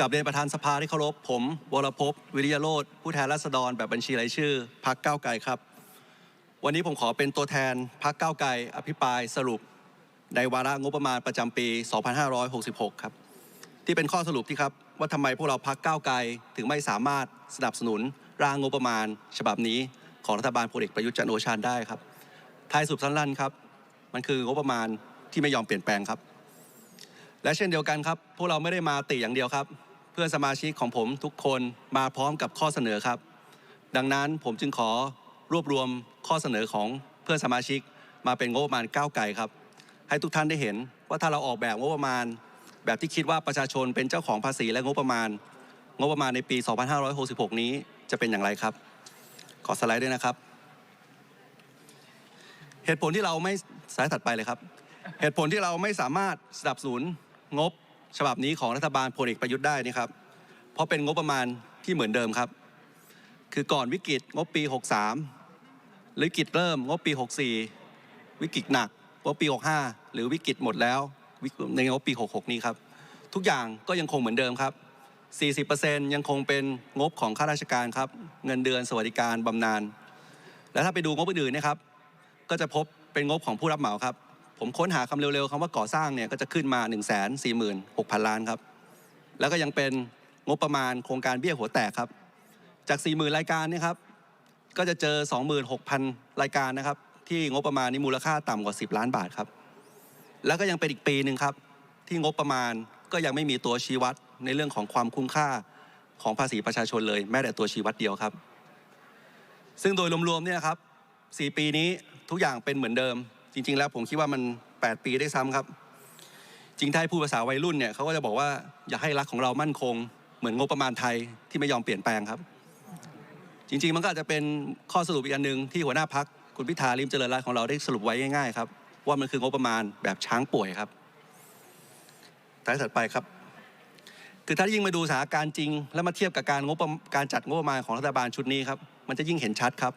กับเรียนประธานสภาที่เคารพผม วรพวิริยโรธผู้แทนราษฎรแบบบัญชีรายชื่อพักก้าวไกลครับ วันนี้ผมขอเป็นตัวแทนพักก้าวไกลอภิปรายสรุป ในวาระงบประมาณประจำปี 2566 ครับ ที่เป็นข้อสรุปที่ครับ ว่าทำไมพวกเราพักก้าวไกลถึงไม่สามารถสนับสนุนร่างงบประมาณ ฉบับนี้ของรัฐบาลพลเอกประยุทธ์จันโอชาได้ครับท้ายสรุปสั้นๆครับมันคืองบประมาณที่ไม่ยอมเปลี่ยนแปลงครับ และเช่นเดียวกันครับ พวกเราไม่ได้มาติอย่างเดียวครับ พื่อนสมาชิกของผมทุกคนมาพร้อมกับข้อเสนอครับ ดังนั้นผมจึงขอรวบรวมข้อเสนอของเพื่อนสมาชิกมาเป็นงบประมาณก้าวไกลครับ ให้ทุกท่านได้เห็นว่าถ้าเราออกแบบงบประมาณ แบบที่คิดว่าประชาชนเป็นเจ้าของภาษีและงบประมาณ งบประมาณในปี 2566 นี้จะเป็นอย่างไรครับ ขอสไลด์ด้วยนะครับ เหตุผลที่เราไม่สไลด์ถัดไปเลยครับ เหตุผลที่เราไม่สามารถสนับสนุนงบ ฉบับนี้ของรัฐบาลพลเอกประยุทธ์ได้นี่ครับ เพราะเป็นงบประมาณที่เหมือนเดิมครับ คือก่อนวิกฤตงบปี 63 หรือวิกฤตเริ่มงบปี 64 วิกฤตหนักงบปี 65 หรือวิกฤตหมดแล้วในงบปี 66 นี้ครับ ทุกอย่างก็ยังคงเหมือนเดิมครับ 40%ยังคงเป็นงบของข้าราชการครับ เงินเดือนสวัสดิการบำนาญ และถ้าไปดูงบอื่นๆนะครับ ก็จะพบเป็นงบของผู้รับเหมาครับ ผมค้นหาคำเร็วๆคำว่าก่อสร้างเนี่ยก็จะขึ้นมา 1 4 6 0 0 0 ล้านครับ แล้วก็ยังเป็นงบประมาณโครงการเบี้ยหัวแตกครับ จาก 40,000 รายการเนะครับ ก็จะเจอ 26,000 รายการนะครับ ที่งบประมาณนี้มูลค่าต่ำกว่า 10 ล้านบาทครับ แล้วก็ยังเป็นอีกปีหนึ่งครับ ที่งบประมาณก็ยังไม่มีตัวชี้วัดในเรื่องของความคุ้มค่าของภาษีประชาชนเลย แม้แต่ตัวชี้วัดเดียวครับ ซึ่งโดยรวมๆเนี่ยครับ 4 ปีนี้ทุกอย่างเป็นเหมือนเดิม จริง ๆ แล้วผมคิดว่ามัน 8 ปีได้ซ้ำครับ จริงถ้าให้พูดภาษาวัยรุ่นเนี่ยเขาก็จะบอกว่าอยากให้รักของเรามั่นคง เหมือนงบประมาณไทยที่ไม่ยอมเปลี่ยนแปลงครับ จริง ๆ มันก็อาจจะเป็นข้อสรุปอีกอันหนึ่งที่หัวหน้าพักคุณพิธาลิมเจริญรัตน์ของเราได้สรุปไว้ง่ายๆครับว่ามันคืองบประมาณแบบช้างป่วยครับท้ายถัดไปครับ คือถ้ายิ่งมาดูสถานการณ์จริง แล้วมาเทียบกับการงบการจัดงบประมาณของรัฐบาลชุดนี้ครับ มันจะยิ่งเห็นชัดครับ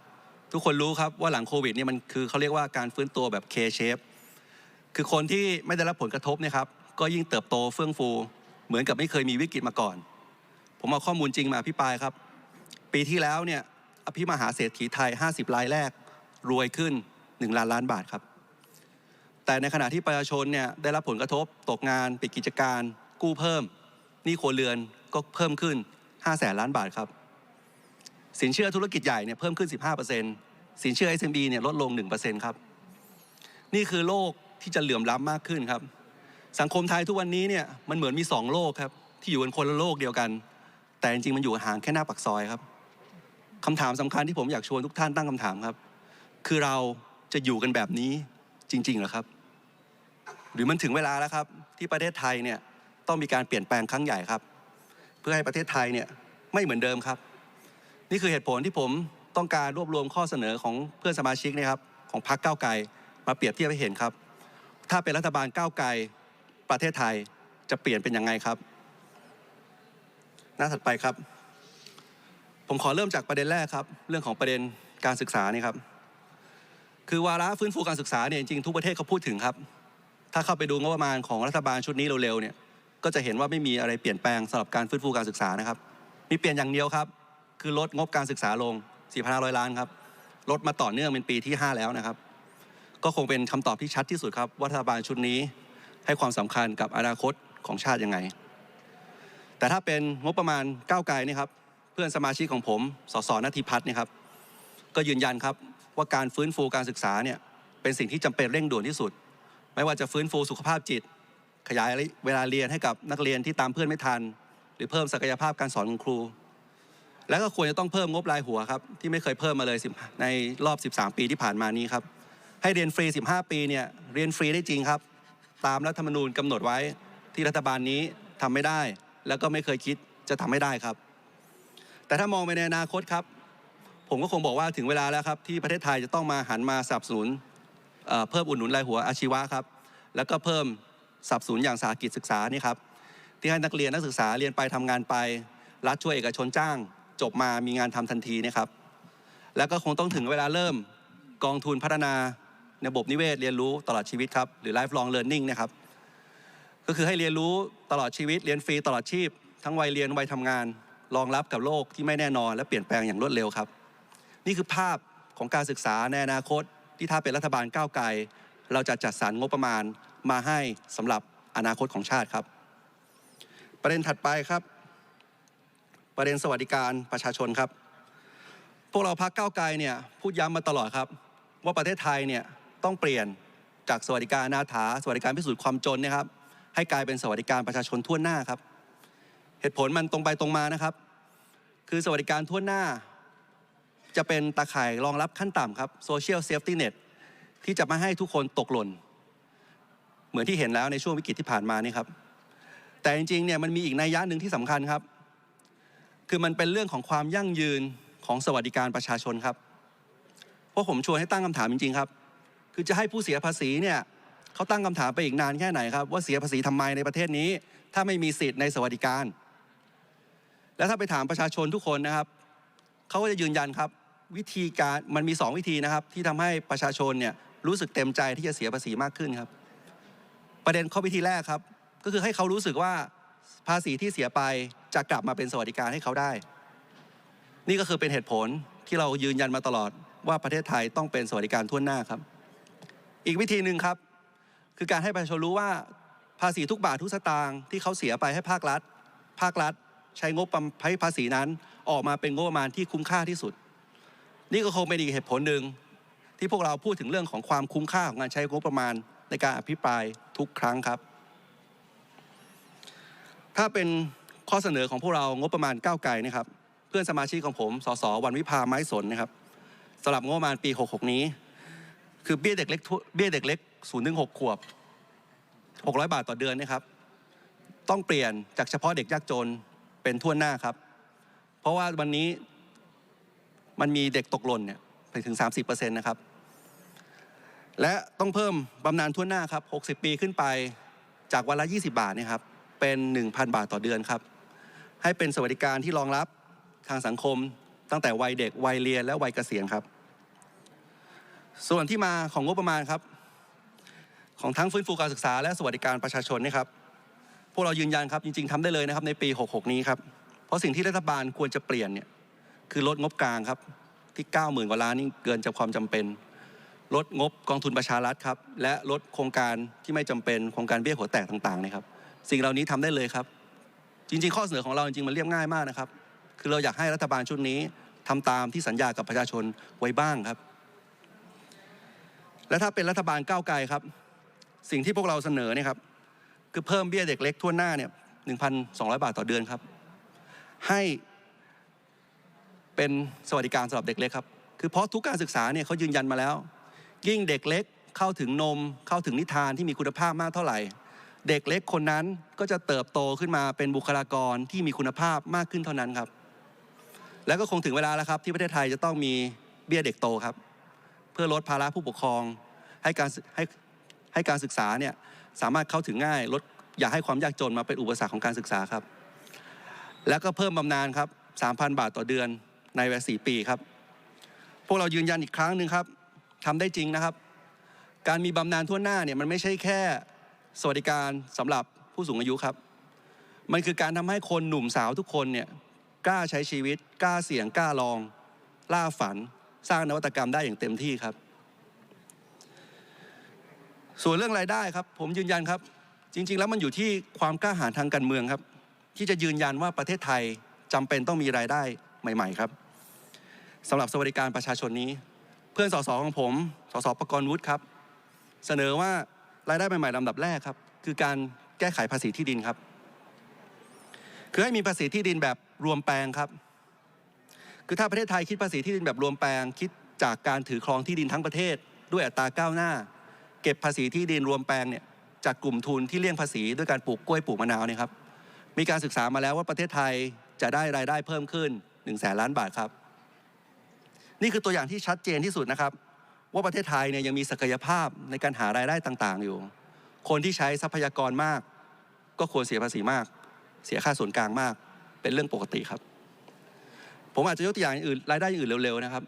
ทุกคนรู้ครับว่าหลังโควิดเนี่ยมันคือเขาเรียกว่าการฟื้นตัวแบบ K shape คือคนที่ไม่ได้รับผลกระทบเนยครับก็ยิ่งเติบโตเฟื่องฟู เหมือนกับไม่เคยมีวิกฤตมาก่อน ผมเอาข้อมูลจริงมาอภิปรายครับ ปีที่แล้วเนี่ยอภิมหาเศรษฐีไทย 50รายแรก รวยขึ้น 1 ล้านล้านบาทครับ แต่ในขณะที่ประชาชนเนี่ยได้รับผลกระทบตกงานปิดกิจการ กู้เพิ่มหนี้ครัวเรือนก็เพิ่มขึ้น5แสนล้านบาทครับ สินเชื่อธุรกิจใหญ่เนี่ยเพิ่มขึ้น 15%สินเชื่อ SMB เนี่ยลดลง 1%ครับ นี่คือโลกที่จะเหลื่อมล้ำมากขึ้นครับ สังคมไทยทุกวันนี้เนี่ยมันเหมือนมี 2 โลกครับ ที่อยู่กันคนละโลกเดียวกัน แต่จริงๆมันอยู่ห่างแค่หน้าปากซอยครับคำถามสำคัญที่ผมอยากชวนทุกท่านตั้งคำถามครับ คือเราจะอยู่กันแบบนี้จริงๆหรอครับ หรือมันถึงเวลาแล้วครับ ที่ประเทศไทยเนี่ยต้องมีการเปลี่ยนแปลงครั้งใหญ่ครับ เพื่อให้ประเทศไทยเนี่ยไม่เหมือนเดิมครับ นี่คือเหตุผลที่ผมต้องการรวบรวมข้อเสนอของเพื่อนสมาชิกนะครับของพรรคก้าวไกลมาเปรียบเทียบให้เห็นครับ ถ้าเป็นรัฐบาลก้าวไกลประเทศไทยจะเปลี่ยนเป็นยังไงครับ หน้าถัดไปครับ ผมขอเริ่มจากประเด็นแรกครับ เรื่องของประเด็นการศึกษานี่ครับ คือวาระฟื้นฟูการศึกษาเนี่ยจริงๆทุกประเทศเขาพูดถึงครับ ถ้าเข้าไปดูงบประมาณของรัฐบาลชุดนี้เร็วๆเนี่ย ก็จะเห็นว่าไม่มีอะไรเปลี่ยนแปลงสำหรับการฟื้นฟูการศึกษานะครับ มีเปลี่ยนอย่างเดียวครับ คือลดงบการศึกษาลง 4,500 ล้านครับ ลดมาต่อเนื่องเป็นปีที่ 5 แล้วนะครับ ก็คงเป็นคำตอบที่ชัดที่สุดครับว่ารัฐบาลชุดนี้ให้ความสำคัญกับอนาคตของชาติยังไง แต่ถ้าเป็นงบประมาณก้าวไกลนี่ครับ เพื่อนสมาชิกของผม สสนาธิพัฒน์นี่ครับ ก็ยืนยันครับว่าการฟื้นฟูการศึกษาเนี่ยเป็นสิ่งที่จำเป็นเร่งด่วนที่สุด ไม่ว่าจะฟื้นฟูสุขภาพจิต ขยายเวลาเรียนให้กับนักเรียนที่ตามเพื่อนไม่ทัน หรือเพิ่มศักยภาพการสอนของครู แล้วก็ควรจะต้องเพิ่มงบรายหัวครับที่ไม่เคยเพิ่มมาเลยในรอบ 13 ปีที่ผ่านมานี้ครับให้เรียนฟรี 15 ปีเนี่ยเรียนฟรีได้จริงครับ ตามรัฐธรรมนูญกำหนดไว้ที่รัฐบาลนี้ทำไม่ได้ แล้วก็ไม่เคยคิดจะทำไม่ได้ครับ แต่ถ้ามองไปในอนาคตครับ ผมก็คงบอกว่าถึงเวลาแล้วครับ ที่ประเทศไทยจะต้องมาหันมาสนับสนุนเพิ่มอุดหนุนรายหัวอาชีวะครับ แล้วก็เพิ่มสนับสนุนอย่างสาหกิจศึกษานี่ครับที่ให้นักเรียนนักศึกษาเรียนไปทำงานไป รัฐช่วยเอกชนจ้าง จบมามีงานทำทันทีนะครับ แล้วก็คงต้องถึงเวลาเริ่มกองทุนพัฒนาระบบนิเวศเรียนรู้ตลอดชีวิตครับ หรือ lifelong learning นะครับ ก็คือให้เรียนรู้ตลอดชีวิต เรียนฟรีตลอดชีพ ทั้งวัยเรียนวัยทำงาน รองรับกับโลกที่ไม่แน่นอน และเปลี่ยนแปลงอย่างรวดเร็วครับ นี่คือภาพของการศึกษาในอนาคต ที่ถ้าเป็นรัฐบาลก้าวไกล เราจะจัดสรรงบประมาณมาให้สำหรับอนาคตของชาติครับ ประเด็นถัดไปครับ ประเด็นสวัสดิการประชาชนครับ พวกเราพักเก้าไกลเนี่ยพูดย้ำมาตลอดครับ ว่าประเทศไทยเนี่ยต้องเปลี่ยนจากสวัสดิการนาถาสวัสดิการพิสูจน์ความจนเนะครับ ให้กลายเป็นสวัสดิการประชาชนทั่วหน้าครับ เหตุผลมันตรงไปตรงมานะครับ คือสวัสดิการทั่วหน้า จะเป็นตาข่ายรองรับขั้นต่ำครับ Social Safety Net ที่จะม่ให้ทุกคนตกหล่น เหมือนที่เห็นแล้วในช่วงวิกฤตที่ผ่านมานี่ครับแต่จริงๆเนี่ยมันมีอีกนัยยะหนึ่งที่สำคัญครับ คือมันเป็นเรื่องของความยั่งยืนของสวัสดิการประชาชนครับ เพราะผมชวนให้ตั้งคำถามจริงๆครับ คือจะให้ผู้เสียภาษีเนี่ยเขาตั้งคำถามไปอีกนานแค่ไหนครับ ว่าเสียภาษีทำไมในประเทศนี้ ถ้าไม่มีสิทธิ์ในสวัสดิการ แล้วถ้าไปถามประชาชนทุกคนนะครับเขาก็จะยืนยันครับ วิธีการมันมี 2 วิธีนะครับ ที่ทำให้ประชาชนเนี่ยรู้สึกเต็มใจที่จะเสียภาษีมากขึ้นครับ ประเด็นข้อวิธีแรกครับ ก็คือให้เขารู้สึกว่าภาษีที่เสียไป จะกลับมาเป็นสวัสดิการให้เขาได้ นี่ก็คือเป็นเหตุผลที่เรายืนยันมาตลอดว่าประเทศไทยต้องเป็นสวัสดิการทั่วหน้าครับ อีกวิธีหนึ่งครับ คือการให้ประชาชนรู้ว่าภาษีทุกบาททุกสตางค์ที่เขาเสียไปให้ภาครัฐ ภาครัฐ ใช้งบให้ภาษีนั้นออกมาเป็นงบประมาณที่คุ้มค่าที่สุด นี่ก็คงเป็นอีกเหตุผลหนึ่งที่พวกเราพูดถึงเรื่องของความคุ้มค่าของการใช้งบประมาณในการอภิปรายทุกครั้งครับ ถ้าเป็น ข้อเสนอของพวกเรางบประมาณก้าวไกลนะครับ เพื่อนสมาชิกของผมสสวันวิพาไม้สนนะครับสำหรับงบประมาณปี 66 นี้ คือเบี้ยเด็กเล็กเบี้ยเด็กเล็ก0ถึง6ขวบ 600 บาทต่อเดือนนะครับ ต้องเปลี่ยนจากเฉพาะเด็กยากจนเป็นทั่วหน้าครับ เพราะว่าวันนี้มันมีเด็กตกหล่นเนี่ยไปถึง 30%นะครับ และต้องเพิ่มบำนาญทั่วหน้าครับ 60 ปีขึ้นไปจากวันละ 20 บาทนยครับ เป็น 1,000 บาทต่อเดือนครับ ให้เป็นสวัสดิการที่รองรับทางสังคมตั้งแต่วัยเด็กวัยเรียนและวัยเกษียณครับ ส่วนที่มาของงบประมาณครับ ของทั้งฟื้นฟูการศึกษาและสวัสดิการประชาชนนี่ครับ พวกเรายืนยันครับจริง ๆทำได้เลยนะครับในปี 66 นี้ครับ เพราะสิ่งที่รัฐบาลควรจะเปลี่ยนเนี่ยคือลดงบกลางครับที่ 90,000 กว่าล้านนี่เกินจากความจำเป็น ลดงบกองทุนประชารัฐครับ และลดโครงการที่ไม่จำเป็นโครงการเบี้ยหัวแตกต่างๆนะครับ สิ่งเหล่านี้ทำได้เลยครับ จริงๆ ข้อเสนอของเราจริงๆ มันเรียบง่ายมากนะครับ คือเราอยากให้รัฐบาลชุดนี้ทำตามที่สัญญากับประชาชนไว้บ้างครับ และถ้าเป็นรัฐบาลก้าวไกลครับ สิ่งที่พวกเราเสนอเนี่ยครับ คือเพิ่มเบี้ยเด็กเล็กทั่วหน้าเนี่ย1,200 บาทต่อเดือนครับ ให้เป็นสวัสดิการสำหรับเด็กเล็กครับ คือเพราะทุกการศึกษาเนี่ยเขายืนยันมาแล้ว ยิ่งเด็กเล็กเข้าถึงนมเข้าถึงนิทานที่มีคุณภาพมากเท่าไหร่ เด็กเล็กคนนั้นก็จะเติบโตขึ้นมาเป็นบุคลากรที่มีคุณภาพมากขึ้นเท่านั้นครับ แล้วก็คงถึงเวลาแล้วครับ ที่ประเทศไทยจะต้องมีเบี้ยเด็กโตครับ เพื่อลดภาระผู้ปกครอง ให้การให้ให้การศึกษาเนี่ยสามารถเข้าถึงง่ายลดอย่าให้ความยากจนมาเป็นอุปสรรคของการศึกษาครับ แล้วก็เพิ่มบำนาญครับ 3,000 บาทต่อเดือนในเวลา4ปีครับ พวกเรายืนยันอีกครั้งหนึ่งครับทำได้จริงนะครับ การมีบำนาญทั่วหน้าเนี่ยมันไม่ใช่แค่ สวัสดิการสำหรับผู้สูงอายุครับ มันคือการทำให้คนหนุ่มสาวทุกคนเนี่ยกล้าใช้ชีวิต กล้าเสี่ยงกล้าลองล่าฝัน สร้างนวัตกรรมได้อย่างเต็มที่ครับ ส่วนเรื่องรายได้ครับ ผมยืนยันครับ จริง ๆ แล้วมันอยู่ที่ความกล้าหาญทางการเมืองครับ ที่จะยืนยันว่าประเทศไทยจำเป็นต้องมีรายได้ใหม่ ๆ ครับสำหรับสวัสดิการประชาชนนี้ เพื่อนสสของผมสสประกรณ์วุฒิครับ เสนอว่า รายได้ใหม่ๆลำดับแรกครับ คือการแก้ไขภาษีที่ดินครับ คือให้มีภาษีที่ดินแบบรวมแปลงครับ คือถ้าประเทศไทยคิดภาษีที่ดินแบบรวมแปลง คิดจากการถือครองที่ดินทั้งประเทศ ด้วยอัตราก้าวหน้า เก็บภาษีที่ดินรวมแปลงเนี่ยจากกลุ่มทุนที่เลี่ยงภาษีด้วยการปลูกกล้วยปลูกมะนาวเนี่ยครับมีการศึกษามาแล้วว่าประเทศไทยจะได้รายได้เพิ่มขึ้น1นึ่งแสนล้านบาทครับ นี่คือตัวอย่างที่ชัดเจนที่สุดนะครับ ว่าประเทศไทยเนี่ยยังมีศักยภาพในการหารายได้ต่าง ๆ อยู่ คนที่ใช้ทรัพยากรมาก ก็ควรเสียภาษีมาก เสียค่าส่วนกลางมาก เป็นเรื่องปกติครับ ผมอาจจะยกตัวอย่างอื่นรายได้ยื่นเร็วๆนะครับ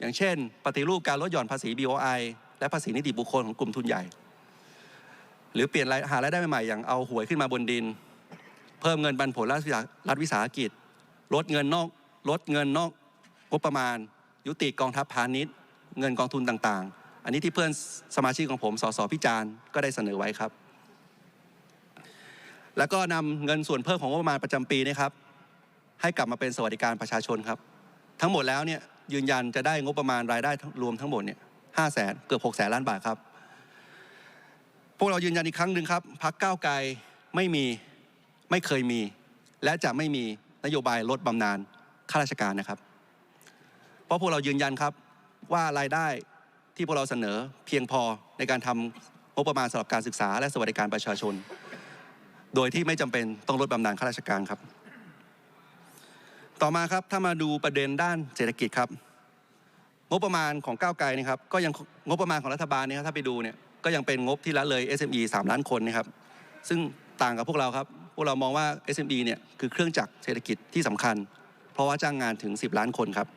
อย่างเช่น ปฏิรูปการลดหย่อนภาษี BOI และภาษีนิติบุคคลของกลุ่มทุนใหญ่ หรือเปลี่ยนหารายได้ใหม่ๆอย่างเอาหวยขึ้นมาบนดิน เพิ่มเงินปันผลรัฐวิสารัฐวิสาหกิจ ลดเงินนอกลดเงินนอกงบประมาณ ยุติกองทัพพาณิชย์ เงินกองทุนต่างๆ อันนี้ที่เพื่อนสมาชิกของผมสสพิจารณ์ก็ได้เสนอไว้ครับ แล้วก็นำเงินส่วนเพิ่มของงบประมาณประจำปีนะครับ ให้กลับมาเป็นสวัสดิการประชาชนครับ ทั้งหมดแล้วเนี่ยยืนยันจะได้งบประมาณรายได้รวมทั้งหมดเนี่ยห้าแสนเกือบหกแสนล้านบาทครับ พวกเรายืนยันอีกครั้งหนึ่งครับพักก้าวไกลไม่มีไม่เคยมี และจะไม่มีนโยบายลดบำนาญข้าราชการนะครับ เพราะพวกเรายืนยันครับ ว่ารายได้ที่พวกเราเสนอเพียงพอในการทำงบประมาณสำหรับการศึกษา และสวัสดิการประชาชน โดยที่ไม่จำเป็นต้องลดบำนาญข้าราชการครับ ต่อมาครับถ้ามาดูประเด็นด้านเศรษฐกิจครับ งบประมาณของก้าวไกลนะครับ ก็ยังงบประมาณของรัฐบาลเนี่ยครับถ้าไปดูเนี่ยก็ยังเป็นงบที่ละเลย SME 3 ล้านคนนะครับ ซึ่งต่างกับพวกเราครับ พวกเรามองว่า SME เนี่ยคือเครื่องจักรเศรษฐกิจที่สำคัญ เพราะว่าจ้างงานถึง 10 ล้านคนครับ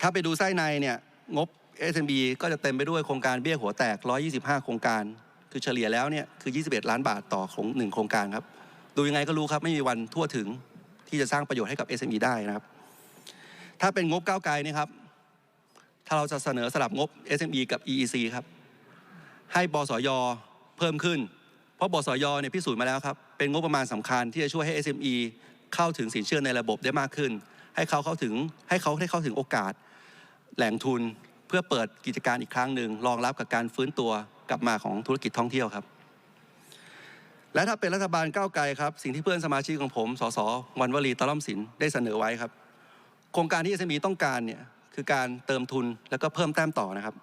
ถ้าไปดูไส้ในเนี่ย งบ SMB ก็จะเต็มไปด้วยโครงการเบี้ยหัวแตก 125 โครงการ คือเฉลี่ยแล้วเนี่ยคือ 21 ล้านบาทต่อของหนึ่งโครงการครับ ดูยังไงก็รู้ครับไม่มีวันทั่วถึงที่จะสร้างประโยชน์ให้กับ SME ได้นะครับ ถ้าเป็นงบก้าวไกลนี่ครับถ้าเราจะเสนอสลับงบ SME กับ EEC ครับ ให้บสยเพิ่มขึ้น เพราะบสยเนี่ยพิสูจน์มาแล้วครับ เป็นงบประมาณสำคัญที่จะช่วยให้ SME เข้าถึงสินเชื่อในระบบได้มากขึ้น ให้เขาเข้าถึงให้เขาได้เข้าถึงโอกาส แหล่งทุนเพื่อเปิดกิจการอีกครั้งหนึ่งรองรับกับการฟื้นตัวกลับมาของธุรกิจท่องเที่ยวครับ และถ้าเป็นรัฐบาลก้าวไกลครับ สิ่งที่เพื่อนสมาชิกของผมสสวันวลีตะล่อมศิลได้เสนอไว้ครับ โครงการที่ SME ต้องการเนี่ยคือการเติมทุนแล้วก็เพิ่มแต้มต่อนะครับ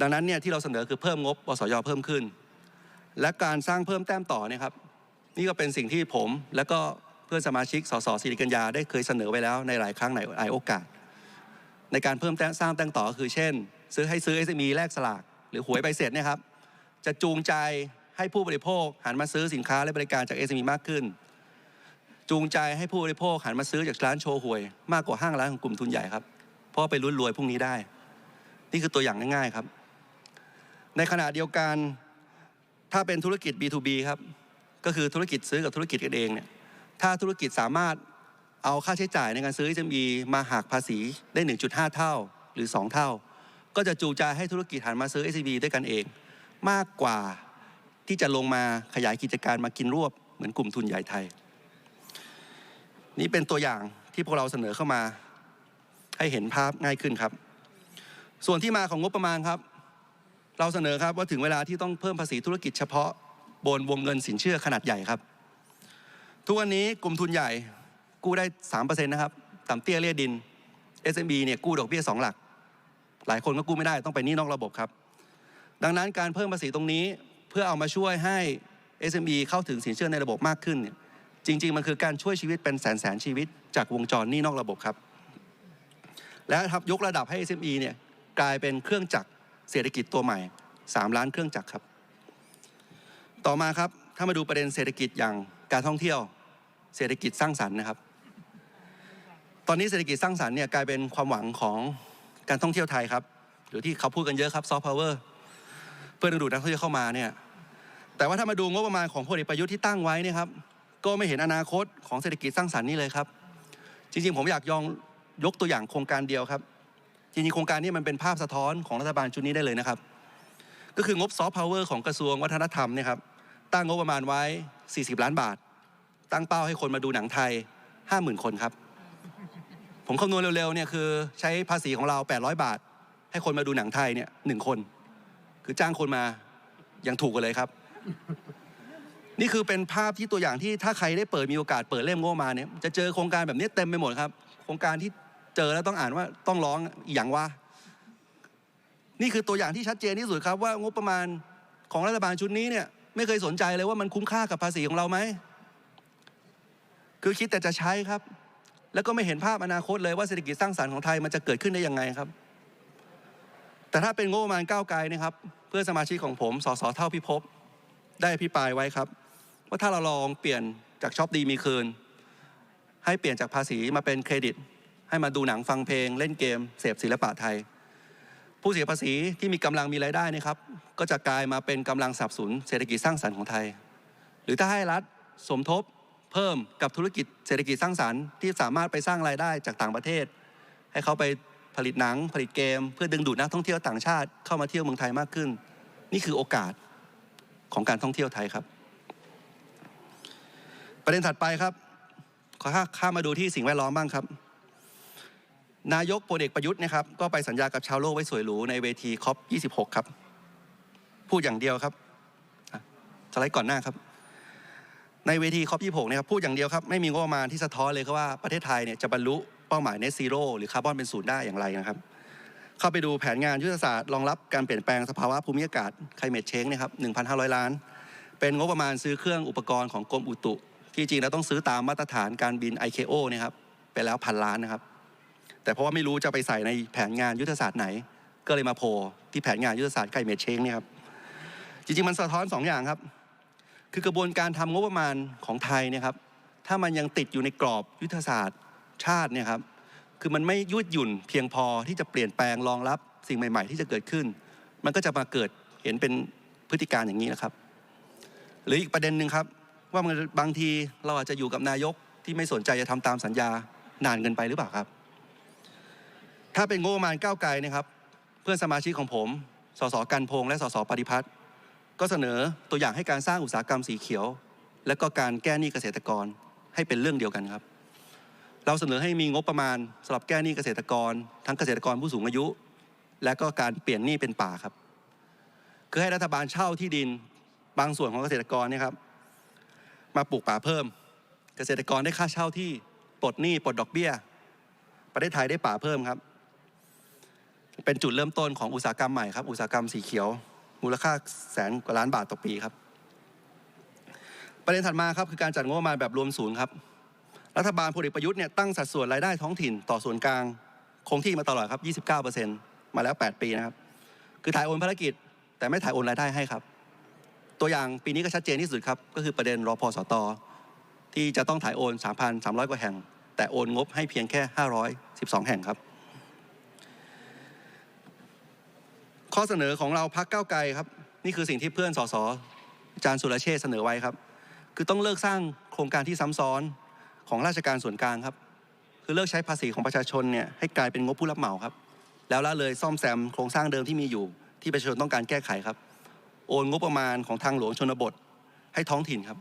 ดังนั้นเนี่ยที่เราเสนอคือเพิ่มงบบสยเพิ่มขึ้น และการสร้างเพิ่มแต้มต่อเนี่ยครับนี่ก็เป็นสิ่งที่ผมและก็เพื่อนสมาชิกสสสิริกัญญาได้เคยเสนอไว้แล้วในหลายครั้งในหลายโอกาส ในการเพิ่มแต้มสร้างแต้มต่อคือเช่น ซื้อให้ซื้อ SME แลกสลาก หรือหวยใบเสร็จเนี่ยครับจะจูงใจให้ผู้บริโภคหันมาซื้อสินค้าและบริการจาก SME มากขึ้น จูงใจให้ผู้บริโภคหันมาซื้อจากร้านโชว์หวย มากกว่าห้างร้านของกลุ่มทุนใหญ่ครับเพราะไปลุ้นรวยพรุ่งนี้ได้ นี่คือตัวอย่างง่าย ๆครับ ในขณะเดียวกันถ้าเป็นธุรกิจ B2B ครับก็คือธุรกิจซื้อกับธุรกิจกันเองเนี่ยถ้าธุรกิจสามารถ เอาค่าใช้จ่ายในการซื้อ SME มาหักภาษีได้ 1.5 เท่าหรือ 2 เท่า ก็จะจูงใจให้ธุรกิจหันมาซื้อ SME ด้วยกันเอง มากกว่าที่จะลงมาขยายกิจการมากินรวบเหมือนกลุ่มทุนใหญ่ไทย นี่เป็นตัวอย่างที่พวกเราเสนอเข้ามา ให้เห็นภาพง่ายขึ้นครับ ส่วนที่มาของงบประมาณครับ เราเสนอครับว่าถึงเวลาที่ต้องเพิ่มภาษีธุรกิจเฉพาะบนวงเงินสินเชื่อขนาดใหญ่ครับ ทุกวันนี้กลุ่มทุนใหญ่ กู้ได้3%นะครับต่ำเตี้ยเรียดิน SMB เนี่ยกู้ดอกเบี้ย2หลัก หลายคนก็กู้ไม่ได้ต้องไปนี้นอกระบบครับ ดังนั้นการเพิ่มภาษีตรงนี้เพื่อเอามาช่วยให้ SME เข้าถึงสินเชื่อในระบบมากขึ้นเนี่ยจริง ๆ มันคือการช่วยชีวิตเป็นแสนแสนชีวิต จากวงจรนี้นอกระบบครับ และครับยกระดับให้ SME เนี่ยกลายเป็นเครื่องจักรเศรษฐกิจตัวใหม่ 3 ล้านเครื่องจักรครับ ต่อมาครับถ้ามาดูประเด็นเศรษฐกิจอย่างการท่องเที่ยว เศรษฐกิจสร้างสรรค์นะครับ ตอนนี้เศรษฐกิจสร้างสรรค์เนี่ยกลายเป็นความหวังของการท่องเที่ยวไทยครับ หรือที่เขาพูดกันเยอะครับซอฟต์พาวเวอร์เพื่อดึงดูดนักท่องเที่ยวเข้ามาเนี่ยแต่ว่าถ้ามาดูงบประมาณของพลเอกประยุทธ์ที่ตั้งไว้เนี่ยครับก็ไม่เห็นอนาคตของเศรษฐกิจสร้างสรรค์นี่เลยครับ จริงๆ ผมอยากยองยกตัวอย่างโครงการเดียวครับ จริงๆ โครงการนี้มันเป็นภาพสะท้อนของรัฐบาลชุดนี้ได้เลยนะครับ ก็คืองบซอฟต์พาวเวอร์ของกระทรวงวัฒนธรรมเนี่ยครับตั้งงบประมาณไว้ 40 ล้านบาท ตั้งเป้าให้คนมาดูหนังไทย 50,000 คนครับ ผมคำนวณเร็วๆเนี่ยคือใช้ภาษีของเรา 800 บาท ให้คนมาดูหนังไทยเนี่ยหนึ่งคน คือจ้างคนมายังถูกกันเลยครับ นี่คือเป็นภาพที่ตัวอย่างที่ถ้าใครได้เปิดมีโอกาสเปิดเล่มงบมาเนี่ยจะเจอโครงการแบบนี้เต็มไปหมดครับ โครงการที่เจอแล้วต้องอ่านว่าต้องร้องอหย่างว่า นี่คือตัวอย่างที่ชัดเจนที่สุดครับ ว่างบประมาณของรัฐบาลชุดนี้เนี่ยไม่เคยสนใจเลยว่ามันคุ้มค่ากับภาษีของเราไหมคือคิดแต่จะใช้ครับ แล้วก็ไม่เห็นภาพอนาคตเลยว่าเศรษฐกิจสร้างสรรค์ของไทยมันจะเกิดขึ้นได้ยังไงครับ แต่ถ้าเป็นงบประมาณก้าวไกลนะครับ เพื่อสมาชิกของผมสสเท่าพิภพได้อภิปรายไว้ครับ ว่าถ้าเราลองเปลี่ยนจากช็อปดีมีคืน ให้เปลี่ยนจากภาษีมาเป็นเครดิต ให้มาดูหนังฟังเพลง เล่นเกม เสพศิลปะไทย ผู้เสียภาษีที่มีกำลังมีรายได้นะครับ ก็จะกลายมาเป็นกำลังสนับสนุนเศรษฐกิจสร้างสรรค์ของไทย หรือถ้าให้รัฐสมทบ เพิ่มกับธุรกิจเศรษฐกิจสร้างสรรค์ที่สามารถไปสร้างรายได้จากต่างประเทศ ให้เขาไปผลิตหนังผลิตเกม เพื่อดึงดูดนักท่องเที่ยวต่างชาติเข้ามาเที่ยวเมืองไทยมากขึ้น นี่คือโอกาสของการท่องเที่ยวไทยครับ ประเด็นถัดไปครับขอข้ามาดูที่สิ่งแวดล้อมบ้างครับ นายกพลเอกประยุทธ์นะครับก็ไปสัญญากับชาวโลกไว้สวยหรูในเวทีคอป26 ครับ พูดอย่างเดียวครับสไลด์ก่อนหน้าครับ ในเวทีคอป26นะครับพูดอย่างเดียวครับไม่มีงบประมาณที่สะท้อนเลยครับว่าประเทศไทยเนี่ยจะบรรลุเป้าหมายเนซีโร่หรือคาร์บอนเป็นศูนย์ได้อย่างไรนะครับ เข้าไปดูแผนงานยุทธศาสตร์รองรับการเปลี่ยนแปลงสภาวะภูมิอากาศ climate change นะครับ1,500 ล้าน เป็นงบประมาณซื้อเครื่องอุปกรณ์ของกรมอุตุที่จริงแล้วต้องซื้อตามมาตรฐานการบิน ICAO เนะครับไปแล้วพันล้านนะครับ แต่เพราะว่าไม่รู้จะไปใส่ในแผนงานยุทธศาสตร์ไหน ก็เลยมาโผล่ที่แผนงานยุทธศาสตร์ไก่เมดเชงเนี่ยครับจริงๆมันสะท้อนสองอย่างครับ คือกระบวนการทำงบประมาณของไทยเนี่ยครับถ้ามันยังติดอยู่ในกรอบยุทธศาสตร์ชาติเนี่ยครับคือมันไม่ยืดหยุ่นเพียงพอที่จะเปลี่ยนแปลงรองรับสิ่งใหม่ ๆ ที่จะเกิดขึ้น มันก็จะมาเกิดเห็นเป็นพฤติการอย่างนี้นะครับ หรืออีกประเด็นหนึ่งครับ ว่าบางทีเราอาจจะอยู่กับนายกที่ไม่สนใจจะทำตามสัญญานานเกินไปหรือเปล่าครับ ถ้าเป็นงบประมาณก้าวไกลนะครับ เพื่อนสมาชิกของผม สสกันพงและสสปฏิพัฒน์ ก็เสนอตัวอย่างให้การสร้างอุตสาหกรรมสีเขียว และก็การแก้หนี้เกษตรกรให้เป็นเรื่องเดียวกันครับ เราเสนอให้มีงบประมาณสำหรับแก้หนี้เกษตรกร ทั้งเกษตรกรผู้สูงอายุ และก็การเปลี่ยนหนี้เป็นป่าครับ คือให้รัฐบาลเช่าที่ดินบางส่วนของเกษตรกรเนยครับ มาปลูกป่าเพิ่ม เกษตรกรได้ค่าเช่าที่ปลดหนี้ปลดดอกเบี้ย ประเทศไทยได้ป่าเพิ่มครับ เป็นจุดเริ่มต้นของอุตสาหกรรมใหม่ครับ อุตสาหกรรมสีเขียว มูลค่าแสนกว่าล้านบาทต่อปีครับ ประเด็นถัดมาครับคือการจัดงบประมาณแบบรวมศูนย์ครับ รัฐบาลพลเอกประยุทธ์เนี่ยตั้งสัดส่วนรายได้ท้องถิ่นต่อส่วนกลางคงที่มาตลอดครับ 29%มาแล้ว 8 ปีนะครับ คือถ่ายโอนภารกิจ แต่ไม่ถ่ายโอนรายได้ให้ครับ ตัวอย่างปีนี้ก็ชัดเจนที่สุดครับ ก็คือประเด็นรอพอสตที่จะต้องถ่ายโอน 3,300 กว่าแห่ง แต่โอนงบให้เพียงแค่ 512 แห่งครับ ข้อเสนอของเราพักเก้าไกลครับ นี่คือสิ่งที่เพื่อนสสอาจารย์สุรเชษเสนอไว้ครับ คือต้องเลิกสร้างโครงการที่ซ้ำซ้อนของราชการส่วนกลางครับ คือเลิกใช้ภาษีของประชาชนเนี่ยให้กลายเป็นงบผู้รับเหมาครับ แล้วละเลยซ่อมแซมโครงสร้างเดิมที่มีอยู่ ที่ประชาชนต้องการแก้ไขครับ โอนงบประมาณของทางหลวงชนบท ให้ท้องถิ่นครับ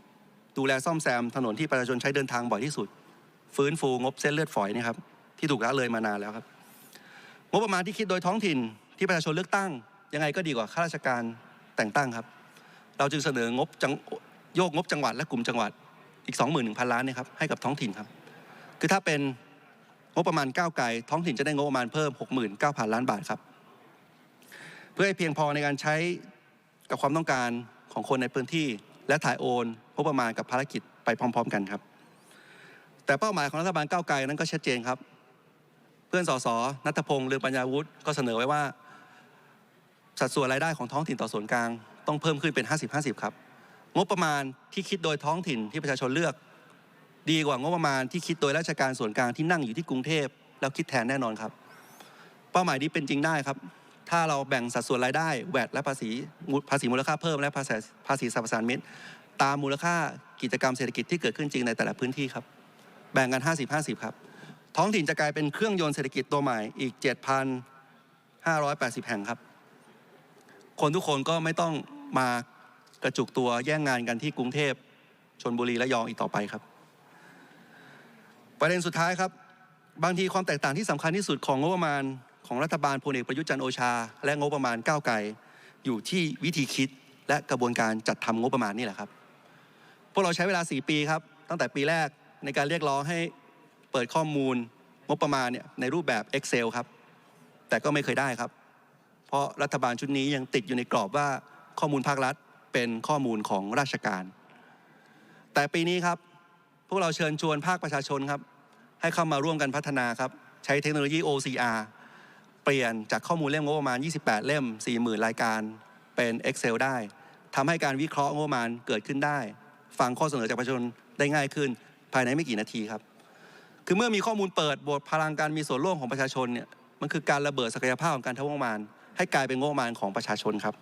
ดูแลซ่อมแซมถนนที่ประชาชนใช้เดินทางบ่อยที่สุด ฟื้นฟูงบเส้นเลือดฝอยเนะครับที่ถูกละเลยมานานแล้วครับงบประมาณที่คิดโดยท้องถิ่น ที่ประชาชนเลือกตั้ง ยังไงก็ดีกว่าข้าราชการแต่งตั้งครับ เราจึงเสนองบจังโยกงบจังหวัดและกลุ่มจังหวัดอีก 21,000 ล้านเนะครับให้กับท้องถิ่นครับ คือถ้าเป็นงบประมาณก้าวไกลท้องถิ่นจะได้งบประมาณเพิ่ม 69,000 ล้านบาทครับ เพื่อให้เพียงพอในการใช้กับความต้องการของคนในพื้นที่ และถ่ายโอนงบประมาณกับภารกิจไปพร้อม ๆ กันครับ แต่เป้าหมายของรัฐบาลก้าวไกลนั้นก็ชัดเจนครับ เพื่อนสสนัทพงษ์เรืองปัญญาวุฒิก็เสนอไว้ว่า สัดส่วนรายได้ของท้องถิ่นต่อส่วนกลางต้องเพิ่มขึ้นเป็น 50-50 ครับ งบประมาณที่คิดโดยท้องถิ่นที่ประชาชนเลือก ดีกว่างบประมาณที่คิดโดยราชการส่วนกลางที่นั่งอยู่ที่กรุงเทพแล้วคิดแทนแน่นอนครับ เป้าหมายนี้เป็นจริงได้ครับ ถ้าเราแบ่งสัดส่วนรายได้แวดและภาษีภาษีมูลค่าเพิ่มและภาษีภาษีสรรพสานมิตตามมูลค่ากิจกรรมเศรษฐกิจที่เกิดขึ้นจริงในแต่ละพื้นที่ครับ แบ่งกัน 50-50 ครับ ท้องถิ่นจะกลายเป็นเครื่องยนต์เศรษฐกิจตัวใหม่อีก 7,580 แห่งครับ คนทุกคนก็ไม่ต้องมากระจุกตัวแย่งงานกันที่กรุงเทพชนบุรีและยองอีกต่อไปครับ ประเด็นสุดท้ายครับ บางทีความแตกต่างที่สำคัญที่สุดของงบประมาณของรัฐบาลพลเอกประยุทธ์จันโอชา และงบประมาณก้าวไกลอยู่ที่วิธีคิดและกระบวนการจัดทำงบประมาณนี่แหละครับ พวกเราใช้เวลา 4 ปีครับ ตั้งแต่ปีแรกในการเรียกร้องให้เปิดข้อมูลงบประมาณเนี่ยในรูปแบบ Excel ครับ แต่ก็ไม่เคยได้ครับ ราะรัฐบาลชุดนี้ยังติดอยู่ในกรอบว่าข้อมูลภาครัฐเป็นข้อมูลของราชการ แต่ปีนี้ครับพวกเราเชิญชวนภาคประชาชนครับ ให้เข้ามาร่วมกันพัฒนาครับ ใช้เทคโนโลยี OCR เปลี่ยนจากข้อมูลเล่มงบประมาณ 28 เล่ม 40,000 รายการเป็น Excel ได้ทำให้การวิเคราะห์งบประมาณเกิดขึ้นได้ ฟังข้อเสนอจากประชาชนได้ง่ายขึ้น ภายในไม่กี่นาทีครับ คือเมื่อมีข้อมูลเปิดบทพลังการมีส่วนร่วมของประชาชนเนี่ยมันคือการระเบิดศักยภาพของการทำงบประมาณ ให้กลายเป็นงบประมาณของประชาชนครับ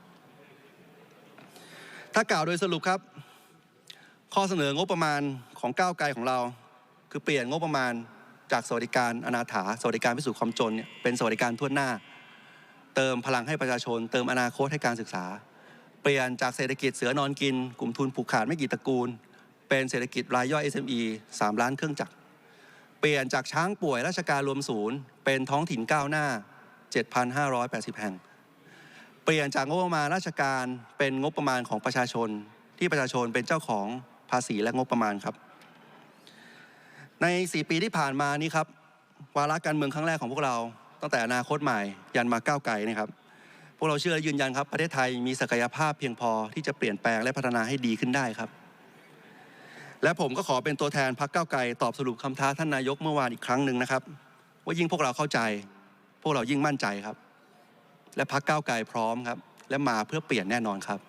ถ้ากล่าวโดยสรุปครับ ข้อเสนองบประมาณของก้าวไกลของเรา คือเปลี่ยนงบประมาณจากสวัสดิการอนาถาสวัสดิการพิสูจน์ความจนเนี่ยเป็นสวัสดิการทั่วหน้า เติมพลังให้ประชาชน เติมอนาคตให้การศึกษา เปลี่ยนจากเศรษฐกิจเสือนอนกิน กลุ่มทุนผูกขาดไม่กี่ตระกูล เป็นเศรษฐกิจรายย่อย SME 3 ล้านเครื่องจักรเปลี่ยนจากช้างป่วยราชการรวมศูนย์ เป็นท้องถิ่นก้าวหน้า 7,580 แห่ง เปลี่ยนจากงบประมาณราชการเป็นงบประมาณของประชาชน ที่ประชาชนเป็นเจ้าของภาษีและงบประมาณครับ ใน 4 ปีที่ผ่านมานี้ครับวาระการเมืองครั้งแรกของพวกเรา ตั้งแต่อนาคตใหม่ ยันมาก้าวไกลนะครับ พวกเราเชื่อและยืนยันครับ ประเทศไทยมีศักยภาพเพียงพอที่จะเปลี่ยนแปลงและพัฒนาให้ดีขึ้นได้ครับ และผมก็ขอเป็นตัวแทนพรรคก้าวไกลตอบสรุปคำท้าท่านนายกเมื่อวานอีกครั้งหนึ่งนะครับ ว่ายิ่งพวกเราเข้าใจ พวกเรายิ่งมั่นใจครับ และพรรคก้าวไกลพร้อมครับ และมาเพื่อเปลี่ยนแน่นอนครับ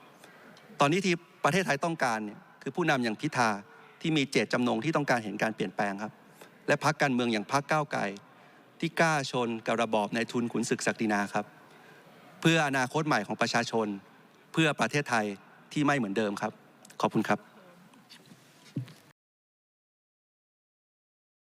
ตอนนี้ที่ประเทศไทยต้องการเนี่ยคือผู้นำอย่างพิธาที่มีเจตจำนงที่ต้องการเห็นการเปลี่ยนแปลงครับ และพรรคการเมืองอย่างพรรคก้าวไกลที่กล้าชนกับระบอบในทุนขุนศึกศักดินาครับ เพื่ออนาคตใหม่ของประชาชน เพื่อประเทศไทยที่ไม่เหมือนเดิมครับ ขอบคุณครับ